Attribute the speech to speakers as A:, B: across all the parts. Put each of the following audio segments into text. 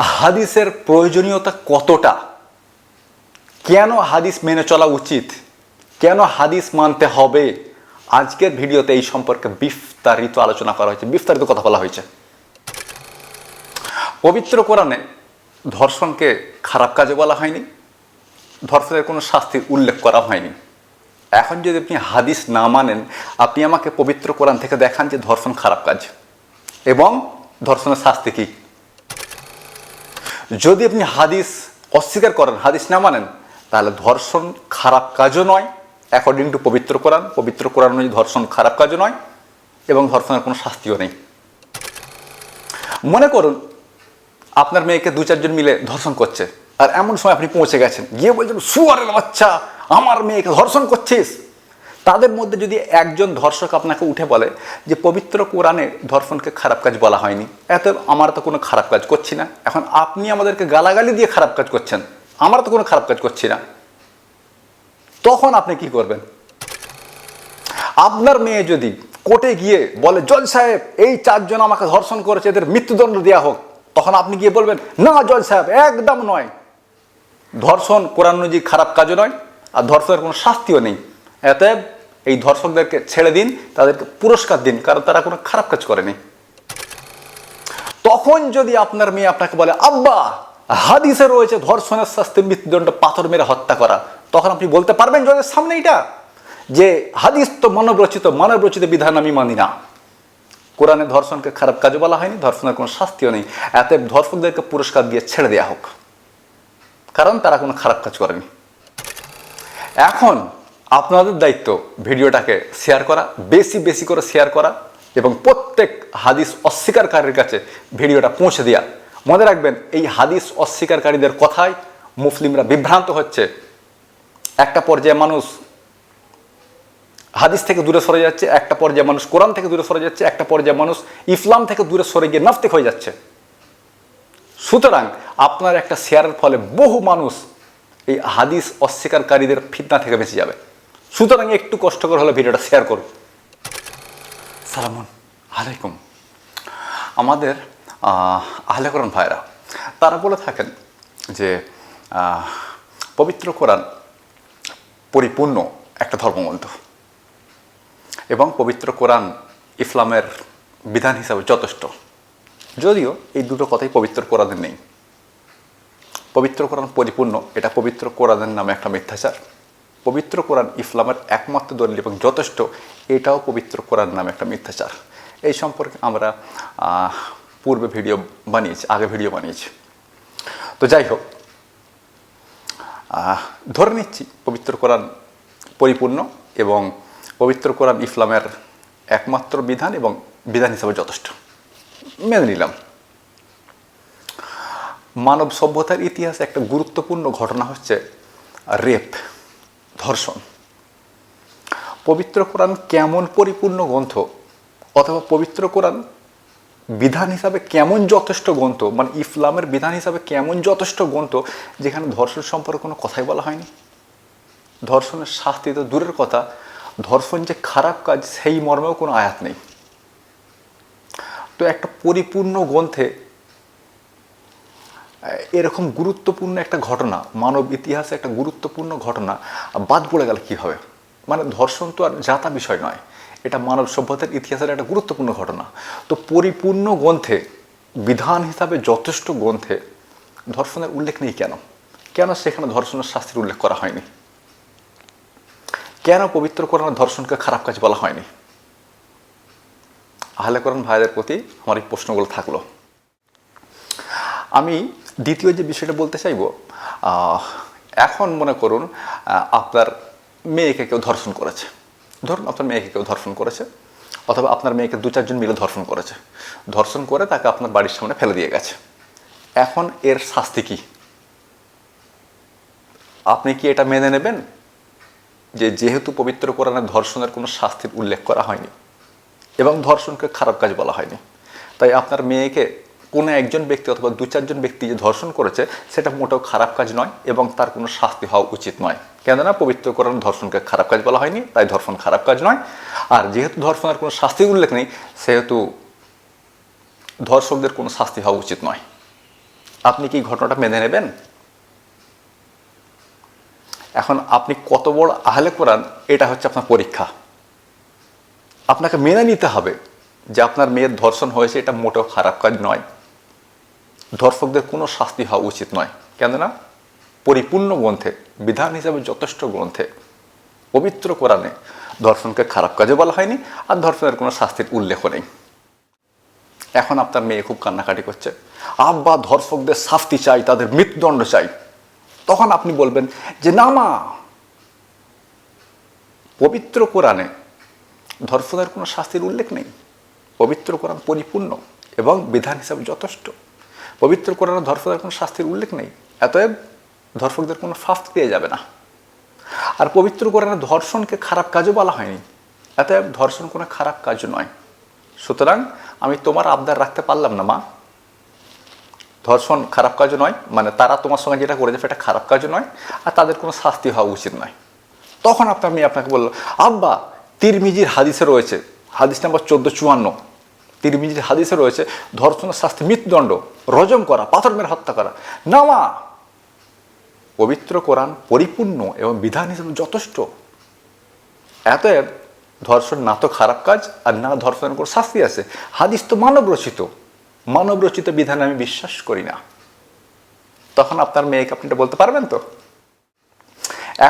A: হাদিসের প্রয়োজনীয়তা কতটা? কেন হাদিস মেনে চলা উচিত? কেন হাদিস মানতে হবে? আজকের ভিডিওতে এই সম্পর্কে বিস্তারিত আলোচনা করা হয়েছে। বিস্তারিত কথা বলা হয়েছে। পবিত্র কোরআনে ধর্ষণকে খারাপ কাজে বলা হয়নি। ধর্ষণের কোনো শাস্তির উল্লেখ করা হয়নি। এখন যদি আপনি হাদিস না মানেন, আপনি আমাকে পবিত্র কোরআন থেকে দেখান যে ধর্ষণ খারাপ কাজ। এবং ধর্ষণের শাস্তি কী? যদি আপনি হাদিস অস্বীকার করেন, হাদিস না মানেন, তাহলে ধর্ষণ খারাপ কাজও নয়। অ্যাকর্ডিং টু পবিত্র কোরআন পবিত্র কোরআন অনুযায়ী ধর্ষণ খারাপ কাজও নয় এবং ধর্ষণের কোনো শাস্তিও নেই। মনে করুন, আপনার মেয়েকে দু চারজন মিলে ধর্ষণ করছে, আর এমন সময় আপনি পৌঁছে গেছেন। গিয়ে বলছেন, সুয়ারের বাচ্চা, আমার মেয়েকে ধর্ষণ করছিস? তাদের মধ্যে যদি একজন ধর্ষক আপনাকে উঠে বলে যে পবিত্র কোরআনে ধর্ষণকে খারাপ কাজ বলা হয়নি, এত আমার তো কোনো খারাপ কাজ করছি না। এখন আপনি আমাদেরকে গালাগালি দিয়ে খারাপ কাজ করছেন, আমরা তো কোনো খারাপ কাজ করছি না। তখন আপনি কি করবেন? আপনার মেয়ে যদি কোর্টে গিয়ে বলে, জজ সাহেব, এই চারজন আমাকে ধর্ষণ করেছে, এদের মৃত্যুদণ্ড দেওয়া হোক, তখন আপনি গিয়ে বলবেন, না, জজ সাহেব, একদম নয়। ধর্ষণ কোরআন অনুযায়ী খারাপ কাজও নয়, আর ধর্ষণের কোনো শাস্তিও নেই। এতে এই ধর্ষকদেরকে ছেড়ে দিন, তাদেরকে পুরস্কার দিন, কারণ তারা কোনো খারাপ কাজ করেনি। তখন যদি আপনার মেয়ে আপনাকে বলে, আব্বা, হাদিসে রয়েছে ধর্ষণের শাস্তি মৃত্যুদণ্ড, পাথর মেরে হত্যা করা। তখন আপনি বলতে পারবেন জজের সামনে এটা যে হাদিস তো মানবরচিত মানবরচিত বিধান আমি মানি না। কোরআনে ধর্ষণকে খারাপ কাজও বলা হয়নি, ধর্ষণের কোনো শাস্তিও নেই। এত ধর্ষকদেরকে পুরস্কার দিয়ে ছেড়ে দেওয়া হোক, কারণ তারা কোনো খারাপ কাজ করেনি। এখন আপনাদের দায়িত্ব ভিডিওটাকে শেয়ার করা, বেশি বেশি করে শেয়ার করা এবং প্রত্যেক হাদিস অস্বীকারীর কাছে ভিডিওটা পৌঁছে দেওয়া মনে রাখবেন, এই হাদিস অস্বীকারীদের কথায় মুসলিমরা বিভ্রান্ত হচ্ছে। একটা পর্যায়ে মানুষ হাদিস থেকে দূরে সরে যাচ্ছে, একটা পর্যায়ে মানুষ কোরআন থেকে দূরে সরে যাচ্ছে, একটা পর্যায়ে মানুষ ইসলাম থেকে দূরে সরে গিয়ে নাস্তিক হয়ে যাচ্ছে। সুতরাং আপনার একটা শেয়ারের ফলে বহু মানুষ এই হাদিস অস্বীকারীদের ফিতনা থেকে বেঁচে যাবে। সুতরাং একটু কষ্টকর হলে ভিডিওটা শেয়ার করুন। সালামুন আলাইকুম। আমাদের আহ, আহলে কোরআন ভাইরা তারা বলে থাকেন যে পবিত্র কোরআন পরিপূর্ণ একটা ধর্মগ্রন্থ। এবং পবিত্র কোরআন ইসলামের বিধান হিসাবে যথেষ্ট। যদিও এই দুটো কথাই পবিত্র কোরআনের নেই। পবিত্র কোরআন পরিপূর্ণ এটা পবিত্র কোরআনের নামে একটা মিথ্যাচার। পবিত্র কোরআন ইসলামের একমাত্র দলিল এবং যথেষ্ট, এটাও পবিত্র কোরআন নামে একটা মিথ্যাচার। এই সম্পর্কে আমরা পূর্বে ভিডিও বানিয়েছি, আগে ভিডিও বানিয়েছি। তো যাই হোক ধরে নিচ্ছি পবিত্র কোরআন পরিপূর্ণ এবং পবিত্র কোরআন ইসলামের একমাত্র বিধান এবং বিধান হিসাবে যথেষ্ট। মেনে নিলাম। মানব সভ্যতার ইতিহাসে একটা গুরুত্বপূর্ণ ঘটনা হচ্ছে রেপ। ধর্ষণ। পবিত্র কোরআন কেমন পরিপূর্ণ গ্রন্থ অথবা পবিত্র কোরআন বিধান হিসাবে কেমন যথেষ্ট গ্রন্থ মানে ইসলামের বিধান হিসাবে কেমন যথেষ্ট গ্রন্থ যেখানে ধর্ষণ সম্পর্কে কোনো কথাই বলা হয়নি? ধর্ষণের শাস্তি তো দূরের কথা, ধর্ষণ যে খারাপ কাজ সেই মর্মেও কোনো আয়াত নেই। তো একটা পরিপূর্ণ গ্রন্থে এরকম গুরুত্বপূর্ণ একটা ঘটনা, মানব ইতিহাসে একটা গুরুত্বপূর্ণ ঘটনা বাদ পড়ে গেল হবে মানে ধর্ষণ তো আর জাতা বিষয় নয়, এটা মানব সভ্যতার ইতিহাসের একটা গুরুত্বপূর্ণ ঘটনা। তো পরিপূর্ণ গ্রন্থে, বিধান হিসাবে যথেষ্ট গ্রন্থে ধর্ষণের উল্লেখ নেই কেন? কেন সেখানে ধর্ষণের শাস্তির উল্লেখ করা হয়নি? কেন পবিত্র কোরআন ধর্ষণকে খারাপ কাজ বলা হয়নি? আহলে কোরআন ভাইদের প্রতি আমার এই প্রশ্নগুলো থাকল। আমি দ্বিতীয় যে বিষয়টা বলতে চাইব এখন মনে করুন আপনার মেয়েকে কেউ ধর্ষণ করেছে। ধরুন আপনার মেয়েকে কেউ ধর্ষণ করেছে, অথবা আপনার মেয়েকে দু চারজন মিলে ধর্ষণ করেছে। ধর্ষণ করে তাকে আপনার বাড়ির সামনে ফেলে দিয়ে গেছে। এখন এর শাস্তি কি? আপনি কি এটা মেনে নেবেন? যে যেহেতু পবিত্র কোরআনে ধর্ষণের কোনো শাস্তির উল্লেখ করা হয়নি, এবং ধর্ষণকে খারাপ কাজ বলা হয়নি, তাই আপনার মেয়েকে কোনো একজন ব্যক্তি অথবা দু চারজন ব্যক্তি যে ধর্ষণ করেছে, সেটা মোটেও খারাপ কাজ নয় এবং তার কোনো শাস্তি হওয়া উচিত নয়। কেননা পবিত্র কোরআন ধর্ষণকে খারাপ কাজ বলা হয়নি, তাই ধর্ষণ খারাপ কাজ নয়। আর যেহেতু ধর্ষণের কোনো শাস্তি উল্লেখ নেই, সেহেতু ধর্ষকদের কোনো শাস্তি হওয়া উচিত নয়। আপনি কি ঘটনাটা মেনে নেবেন? এখন আপনি কত বড় আহলে কোরআন, এটা হচ্ছে আপনার পরীক্ষা। আপনাকে মেনে নিতে হবে যে আপনার মেয়ের ধর্ষণ হয়েছে, এটা মোটেও খারাপ কাজ নয়। ধর্ষকদের কোনো শাস্তি হওয়া উচিত নয়। কেননা পরিপূর্ণ গ্রন্থে, বিধান হিসাবে যথেষ্ট গ্রন্থে, পবিত্র কোরআনে ধর্ষণকে খারাপ কাজে বলা হয়নি আর ধর্ষণের কোনো শাস্তির উল্লেখ নেই। এখন আপনার মেয়ে খুব কান্নাকাটি করছে। আব্বা, ধর্ষকদের শাস্তি চাই, তাদের মৃত্যুদণ্ড চাই। তখন আপনি বলবেন যে, না মা, পবিত্র কোরআনে ধর্ষণের কোনো শাস্তির উল্লেখ নেই। পবিত্র কোরআন পরিপূর্ণ এবং বিধান হিসাবে যথেষ্ট। পবিত্র কোরআনে ধর্ষণের কোনো শাস্তির উল্লেখ নেই। এতএব ধর্ষকদের কোনো শাস্তি পেয়ে যাবে না। আর পবিত্র কোরআনে ধর্ষণকে খারাপ কাজও বলা হয়নি। এতএব ধর্ষণ কোনো খারাপ কাজ নয়। সুতরাং আমি তোমার আবদার রাখতে পারলাম না, মা। ধর্ষণ খারাপ কাজও নয় মানে তারা তোমার সঙ্গে যেটা করে করেছে সেটা খারাপ কাজও নয়, আর তাদের কোনো শাস্তি হওয়া উচিত নয়। তখন আপনার মেয়ে আপনাকে বলল আব্বা, তিরমিজির হাদিসে রয়েছে, হাদিস নাম্বার চোদ্দ চুয়ান্ন। তিরমিজির হাদিসে রয়েছে ধর্ষণের শাস্তি, মৃত্যুদণ্ড, রজম করা পাথর মেরে হত্যা করা। না মা পবিত্র কোরআন পরিপূর্ণ এবং বিধান হিসেবে যথেষ্ট। এতএব ধর্ষণ না তো খারাপ কাজ, আর না ধর্ষণের কোনো শাস্তি আছে। হাদিস তো মানব রচিত মানব রচিত বিধানে আমি বিশ্বাস করি না। তখন আপনার মেয়েকে আপনি বলতে পারবেন তো?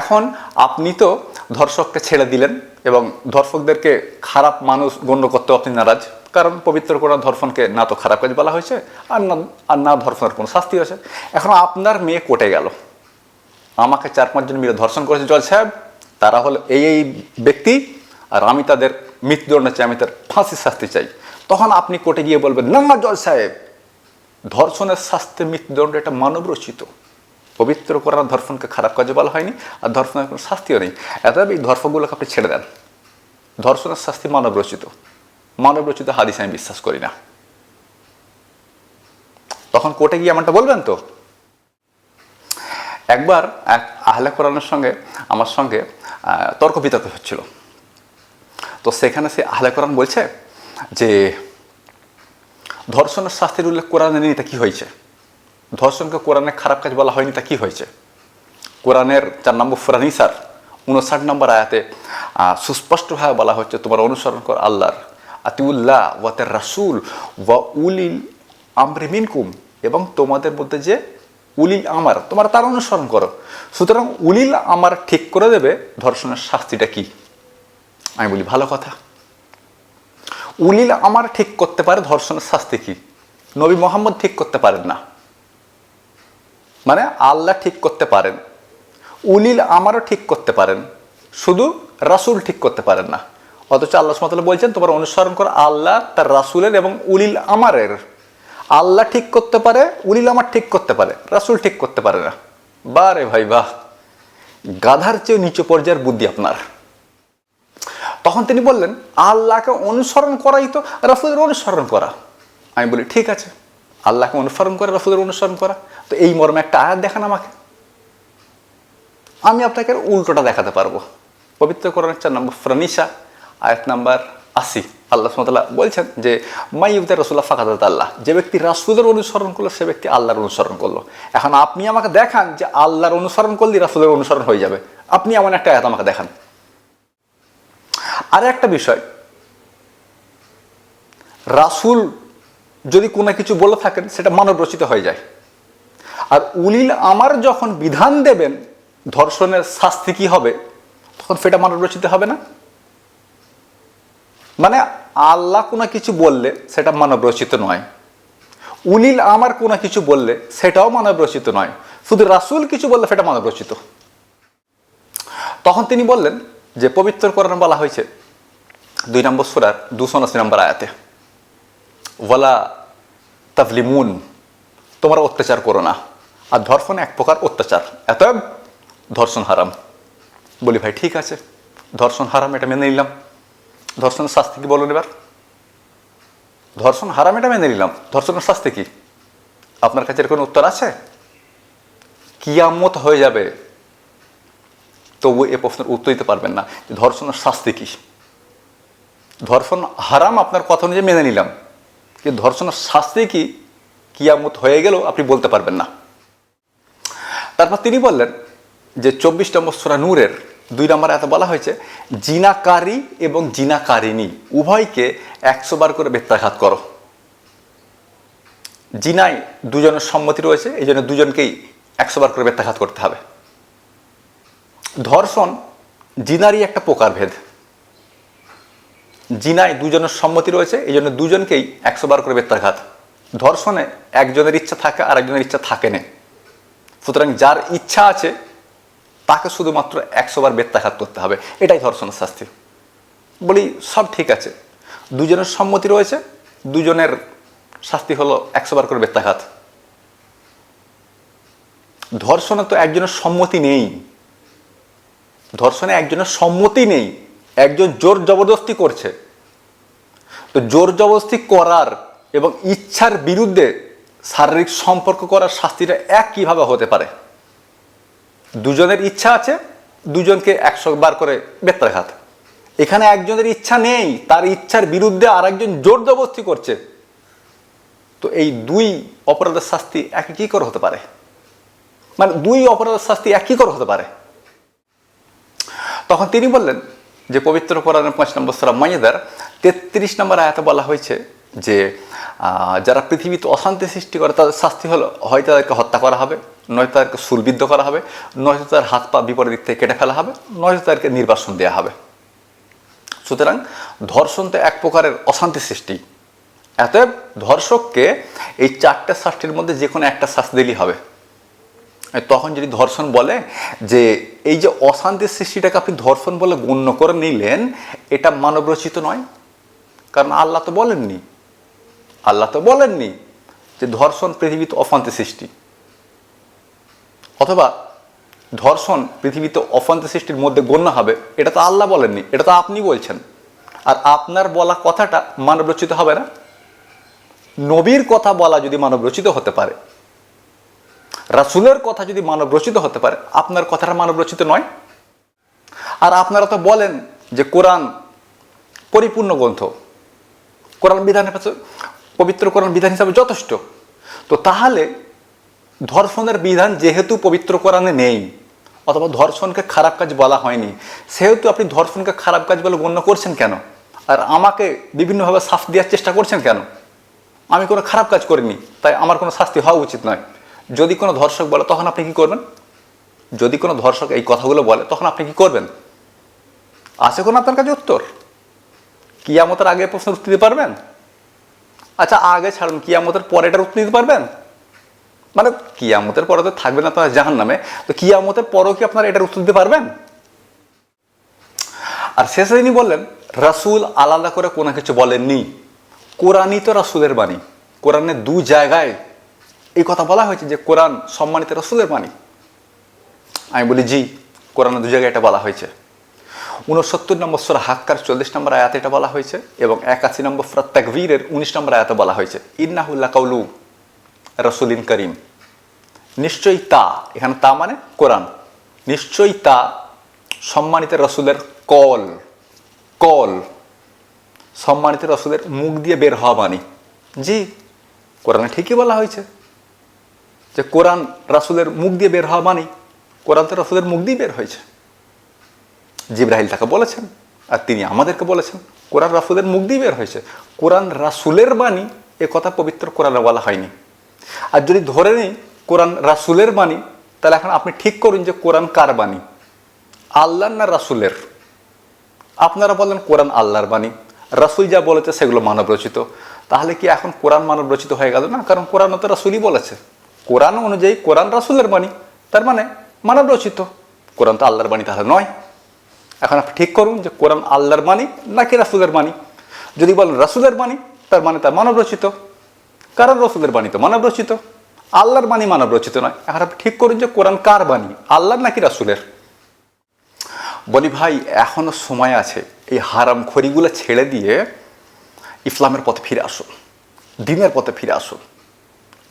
A: এখন আপনি তো ধর্ষককে ছেড়ে দিলেন এবং ধর্ষকদেরকে খারাপ মানুষ গণ্য করতে আপনি নারাজ। কারণ পবিত্র কোরআন ধর্ষণকে না তো খারাপ কাজ বলা হয়েছে, আর না আর না ধর্ষণের কোনো শাস্তি হয়েছে এখন আপনার মেয়ে কোটে গেল। আমাকে চার পাঁচজন মিলে ধর্ষণ করেছে। জজ সাহেব, তারা হলো এই এই ব্যক্তি, আর আমি তাদের মৃত্যুদণ্ড চাই আমি তার ফাঁসির শাস্তি চাই। তখন আপনি কোর্টে গিয়ে বলবেন, না না সাহেব, ধর্ষণের শাস্তি মৃত্যুদণ্ড এটা মানব রচিত। পবিত্র করার ধর্ষণকে খারাপ কাজে বলা হয়নি আর ধর্ষণের কোনো শাস্তিও নেই। এতএব এই ধর্ষগুলোকে আপনি ছেড়ে দেন। ধর্ষণের শাস্তি মানব রচিত মানব রচিত হাদিস আমি বিশ্বাস করি না। তখন কোর্টে গিয়ে এমনটা বলবেন তো? একবার এক আহলে কোরআনের সঙ্গে, আমার সঙ্গে তর্ক বিতর্ক হচ্ছিল। তো সেখানে সে আহলে কোরআন বলছে যে, ধর্ষণের শাস্তির উল্লেখ কোরআনে নেই, তা কি হয়েছে? ধর্ষণকে কোরআনে খারাপ কাজ বলা হয়নি, তা কি হয়েছে? কোরআনের চার নম্বর ফুরানিসার উনষাট নম্বর আয়াতে সুস্পষ্টভাবে বলা হচ্ছে, তোমার অনুসরণ কর আল্লাহর। আতিউল্লাহ ওয়াতের রাসুল ওয়া উলিল আমরি মিনকুম। এবং তোমাদের মধ্যে যে, উলিল আমার, তোমার তার অনুসরণ করো। সুতরাং উলিল আমার ঠিক করে দেবে, ধর্ষণের শাস্তিটা কি? আমি বলি, ভালো কথা। উলিল আমার ঠিক করতে পারে, ধর্ষণের শাস্তি কি? নবী মোহাম্মদ ঠিক করতে পারেন না। মানে আল্লাহ ঠিক করতে পারেন, উলিল আমারও ঠিক করতে পারেন, শুধু রাসূল ঠিক করতে পারেন না। অথচ আল্লাহ সুমতাল্লাহ বলছেন, তোমার অনুসরণ করো আল্লাহ তার রাসুলের এবং উলিল আমারের। আল্লাহ ঠিক করতে পারে, উলিল আমার ঠিক করতে পারে, রাসূল ঠিক করতে পারে না। বা রে ভাই, বাহ! গাধার চেয়ে নিচু পর্যায়ের বুদ্ধি আপনার। তখন তিনি বললেন, আল্লাহকে অনুসরণ করাই তো রাসুলের অনুসরণ করা। আমি বলি, ঠিক আছে, আল্লাহকে অনুসরণ করে রাসুলের অনুসরণ করা। তো এই মর্মে একটা আয়াত দেখান আমাকে। আমি আপনাকে উল্টোটা দেখাতে পারব। পবিত্র কোরআনের চার নম্বর ফ্রানিসা আয়াত নাম্বার আশি। আল্লাহ সুমতাল্লাহ বলছেন যে, মাই মাইউদ্দের রসুল্লাহ ফাকাত আল্লাহ যে ব্যক্তি রাসুলের অনুসরণ করল, সে ব্যক্তি আল্লাহর অনুসরণ করল। এখন আপনি আমাকে দেখান যে আল্লাহর অনুসরণ করলে রাসুলের অনুসরণ হয়ে যাবে। আপনি এমন একটা আয়াত আমাকে দেখান। আর একটা বিষয়, রাসুল যদি কোনো কিছু বলে থাকেন, সেটা মানব রচিত হয়ে যায়। আর উলিল আমার যখন বিধান দেবেন, ধর্ষণের শাস্তি কি হবে? তখন সেটা মানব রচিত হবে না। মানে আল্লাহ কোনো কিছু বললে সেটা মানব রচিত নয়। উলিল আমার কোনো কিছু বললে সেটাও মানব রচিত নয়। শুধু রাসুল কিছু বললে সেটা মানব রচিত। তখন তিনি বললেন যে, পবিত্র কোরআন বলা হয়েছে দুই নম্বর সুরার দুশো আশি নম্বর আয়াতে, ওয়ালা তাভলিমুন তোমরা অত্যাচার করো না। আর ধর্ষণ এক প্রকার অত্যাচার। এত ধর্ষণ হারাম। বলি, ভাই, ঠিক আছে, ধর্ষণ হারাম, এটা মেনে নিলাম। ধর্ষণের শাস্তি কি বলুন এবার? ধর্ষণ হারাম, এটা মেনে নিলাম। ধর্ষণের শাস্তি কি? আপনার কাছে এর কোনো উত্তর আছে? কিয়ামত হয়ে যাবে। তবু এ প্রশ্নের উত্তর দিতে পারবেন না যে ধর্ষণের শাস্তি কি। ধর্ষণ হারাম আপনার কথা অনুযায়ী মেনে নিলাম। কিন্তু ধর্ষণের শাস্তি কি? কিয়ামত হয়ে গেলেও আপনি বলতে পারবেন না। তারপর তিনি বললেন যে চব্বিশ নম্বর সোরা নূরের দুই নম্বর এত বলা হয়েছে, জিনাকারী এবং জিনাকারিনী উভয়কে একশো বার করে বেত্রাঘাত করো। জিনায় দুজনের সম্মতি রয়েছে, এই জন্য দুজনকেই একশো বার করে বেত্রাঘাত করতে হবে। ধর্ষণ জিনারই একটা প্রকারভেদ জিনায় দুজনের সম্মতি রয়েছে, এই জন্য দুজনকেই একশো বার করে বেত্রাঘাত ধর্ষণে একজনের ইচ্ছা থাকে আর একজনের ইচ্ছা থাকে না। সুতরাং যার ইচ্ছা আছে, তাকে শুধুমাত্র একশো বার বেত্রাঘাত করতে হবে। এটাই ধর্ষণের শাস্তি। বলি, সব ঠিক আছে। দুজনের সম্মতি রয়েছে, দুজনের শাস্তি হলো একশো বার করে বেত্রাঘাত ধর্ষণে তো একজনের সম্মতি নেই। ধর্ষণে একজনের সম্মতি নেই। একজন জোর জবরদস্তি করছে। তো জোর জবরদস্তি করার এবং ইচ্ছার বিরুদ্ধে শারীরিক সম্পর্ক করার শাস্তিটা এক কীভাবে হতে পারে। দুজনের ইচ্ছা আছে, দুজনকে একশো বার করে বেত্রাঘাত। এখানে একজনের ইচ্ছা নেই, তার ইচ্ছার বিরুদ্ধে আর একজন জোর জবরদস্তি করছে। তো এই দুই অপরাধের শাস্তি একই কী করে হতে পারে। মানে দুই অপরাধের শাস্তি একই করে হতে পারে। তখন তিনি বললেন যে পবিত্র কোরআনের পাঁচ নম্বর সরা মাইয়াদার তেত্রিশ নম্বর আয়াতে বলা হয়েছে যে যারা পৃথিবীতে অশান্তি সৃষ্টি করে, তাদের শাস্তি হলো হয় তাদেরকে হত্যা করা হবে, নয়তো তাদেরকে সুলবিদ্ধ করা হবে, নয়তো তাদের হাত পা বিপরীত দিক থেকে কেটে ফেলা হবে, নয়তো তাদেরকে নির্বাসন দেওয়া হবে। সুতরাং ধর্ষণ তো এক প্রকারের অশান্তি সৃষ্টি। এতএব ধর্ষককে এই চারটে শাস্তির মধ্যে যে কোনো একটা শাস্তি দিলেই হবে। তখন যদি ধর্ষণ বলে যে, এই যে অশান্তি সৃষ্টিটাকে আপনি ধর্ষণ বলে গণ্য করে নিলেন, এটা মানবরচিত নয়। কারণ আল্লাহ তো বলেননি আল্লাহ তো বলেননি যে ধর্ষণ পৃথিবীতে অশান্তি সৃষ্টি। অথবা ধর্ষণ পৃথিবীতে অশান্তি সৃষ্টির মধ্যে গণ্য হবে, এটা তো আল্লাহ বলেননি, এটা তো আপনি বলছেন। আর আপনার বলা কথাটা মানবরচিত হবে না। নবীর কথা বলা যদি মানবরচিত হতে পারে, রাসুলের কথা যদি মানব রচিত হতে পারে, আপনার কথাটা মানব রচিত নয়। আর আপনারা তো বলেন যে কোরআন পরিপূর্ণ গ্রন্থ, কোরআন বিধানের কাছে পবিত্র কোরআন বিধান হিসাবে যথেষ্ট। তো তাহলে ধর্ষণের বিধান যেহেতু পবিত্র কোরআনে নেই, অথবা ধর্ষণকে খারাপ কাজ বলা হয়নি, সেহেতু আপনি ধর্ষণকে খারাপ কাজ বলে গণ্য করছেন কেন? আর আমাকে বিভিন্নভাবে শাস্তি দেওয়ার চেষ্টা করছেন কেন? আমি কোনো খারাপ কাজ করিনি, তাই আমার কোনো শাস্তি হওয়া উচিত নয়। যদি কোনো ধর্ষক বলে, তখন আপনি কি করবেন? যদি কোনো ধর্ষক এই কথাগুলো বলে, তখন আপনি কি করবেন? আছে কোনো আপনার কাছে উত্তর। কি কিয়ামতের আগে প্রশ্ন উত্তর দিতে পারবেন? আচ্ছা আগে ছাড়ুন, কিয়ামতের পরে এটার উত্তর দিতে পারবেন? মানে কিয়ামতের পরে তো থাকবে থাকবেন আপনার জাহান নামে তো কিয়ামতের পরেও কি আপনারা এটার উত্তর দিতে পারবেন? আর শেষে তিনি বললেন, রাসূল আলাদা করে কোনো কিছু বলেননি। কোরআনই তো রাসূলের বাণী। কোরআনের দু জায়গায় এই কথা বলা হয়েছে যে কোরআন সম্মানিত রসুলের বাণী। আমি বলি, জি, কোরআনের দু জায়গায় এটা বলা হয়েছে। উনসত্তর নম্বর সুরা হাক্কার চল্লিশ নম্বর আয়াতে এটা বলা হয়েছে এবং একাশি নম্বর সুরা তাকবীরের উনিশ নম্বর আয়াতে বলা হয়েছে। ইন্নাহুল্লাহ কাউলু রসুলিন করিম। নিশ্চয়ই তা, এখানে তা মানে কোরআন। নিশ্চয়ই তা সম্মানিত রসুলের কল কল। সম্মানিত রসুলের মুখ দিয়ে বের হওয়া বাণী। জি, কোরআনে ঠিকই বলা হয়েছে যে কোরআন রাসুলের মুখ দিয়ে বের হওয়া মানি কোরআন তো রাসুলের মুখ দিয়ে বের হয়েছে। জিব্রাহিল তাকে বলেছেন, আর তিনি আমাদেরকে বলেছেন, কোরআন রাসুলের মুখ দিয়ে বের হয়েছে। কোরআন রাসুলের বাণী, এ কথা পবিত্র কোরআনে বলা হয়নি। আর যদি ধরে নিই, কোরআন রাসুলের বাণী, তাহলে এখন আপনি ঠিক করুন যে কোরআন কার বাণী? আল্লাহ না রাসুলের? আপনারা বলেন কোরআন আল্লাহর বাণী। রাসুল যা বলেছে সেগুলো মানব রচিত তাহলে কি এখন কোরআন মানব রচিত হয়ে গেল না? কারণ কোরআন তো রাসুলই বলেছে। কোরআন অনুযায়ী কোরআন রাসুলের বাণী, তার মানে মানব রচিত কোরআন তো আল্লাহর বাণী তাহলে নয়। এখন আপনি ঠিক করুন যে কোরআন আল্লাহর বাণী নাকি রাসুলের বাণী? যদি বলেন রাসুলের বাণী, তার মানে তার মানব রচিত। কারণ রসুলের বাণী তো মানব রচিত। আল্লাহর বাণী মানব রচিত নয়। এখন আপনি ঠিক করুন যে কোরআন কার বাণী? আল্লাহর নাকি রাসুলের? বলি ভাই, এখনও সময় আছে এই হারাম খড়িগুলো ছেড়ে দিয়ে ইসলামের পথে ফিরে আসুন। দিনের পথে ফিরে আসুন।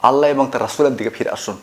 A: আল্লাহ এবং তার রাসুলের দিকে ফিরে আসুন।